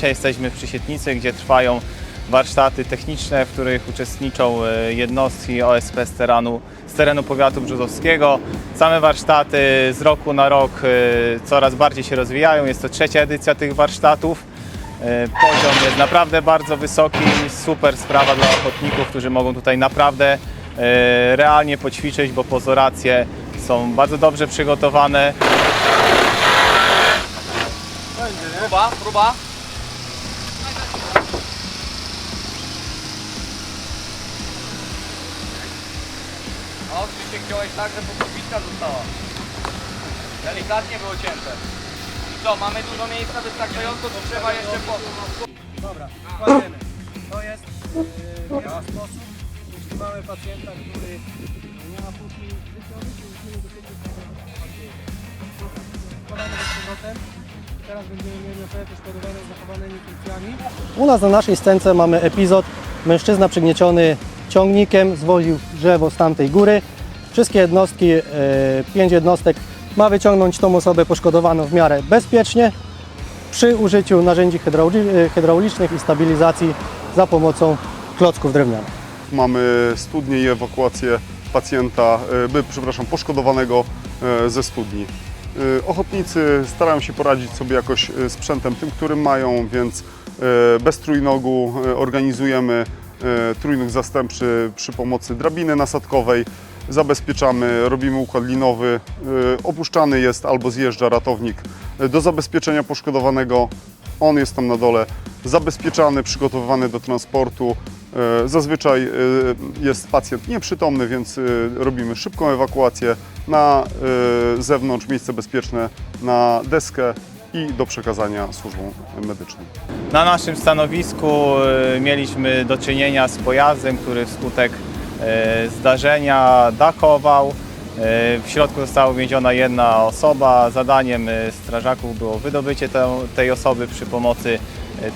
Dzisiaj jesteśmy w Przysietnicy, gdzie trwają warsztaty techniczne, w których uczestniczą e, jednostki OSP z terenu, z terenu powiatu brzozowskiego. Same warsztaty z roku na rok e, coraz bardziej się rozwijają. Jest to trzecia edycja tych warsztatów. E, Poziom jest naprawdę bardzo wysoki, super sprawa dla ochotników, którzy mogą tutaj naprawdę realnie poćwiczyć, bo pozoracje są bardzo dobrze przygotowane. Próba, próba. O, Krzysiek wziąłeś tak, że podpowiedźka została. Delikatnie było cięte. I co, mamy dużo miejsca wystarczająco, czy trzeba jeszcze po... Dobra, kładziemy. To jest yy, pierwszy sposób. Jeśli mamy pacjenta, który nie ma płucni życiowych, to musimy do siebie Wkładamy go z powrotem. Teraz będziemy mieli osobę poszkodowaną z zachowanymi funkcjami. U nas na naszej scence mamy epizod. Mężczyzna przygnieciony ciągnikiem zwoził drzewo z tamtej góry. Wszystkie jednostki, yy, pięć jednostek ma wyciągnąć tą osobę poszkodowaną w miarę bezpiecznie przy użyciu narzędzi hydrauli- hydraulicznych i stabilizacji za pomocą klocków drewnianych. Mamy studnię i ewakuację pacjenta, e, by, przepraszam, poszkodowanego e, ze studni. E, Ochotnicy starają się poradzić sobie jakoś e, sprzętem tym, którym mają, więc e, bez trójnogu e, organizujemy e, trójnóg zastępczy przy pomocy drabiny nasadkowej. Zabezpieczamy, robimy układ linowy, e, opuszczany jest albo zjeżdża ratownik e, do zabezpieczenia poszkodowanego. On jest tam na dole zabezpieczany, przygotowywany do transportu. E, Zazwyczaj e, jest pacjent nieprzytomny, więc e, robimy szybką ewakuację na e, zewnątrz, miejsce bezpieczne, na deskę i do przekazania służbom medycznym. Na naszym stanowisku e, mieliśmy do czynienia z pojazdem, który wskutek e, zdarzenia dachował. E, W środku została uwięziona jedna osoba. Zadaniem strażaków było wydobycie te- tej osoby przy pomocy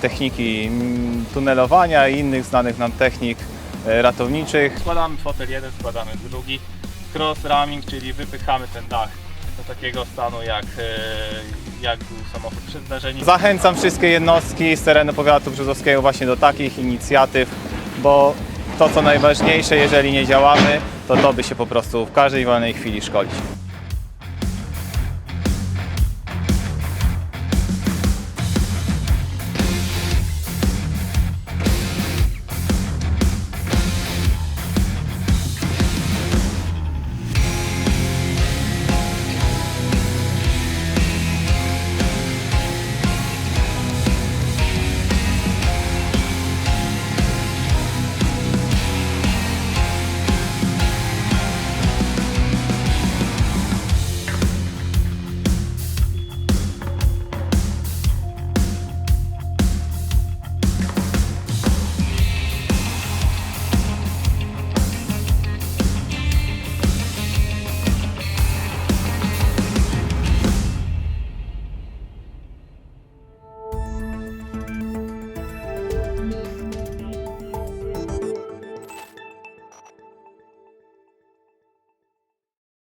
techniki tunelowania i innych znanych nam technik ratowniczych. Składamy fotel jeden, składamy drugi. Cross ramming, czyli wypychamy ten dach do takiego stanu jak, e, jak był samochód przed zdarzeniem. Zachęcam wszystkie jednostki z terenu powiatu brzozowskiego właśnie do takich inicjatyw, bo to co najważniejsze, jeżeli nie działamy, to to by się po prostu w każdej wolnej chwili szkolić.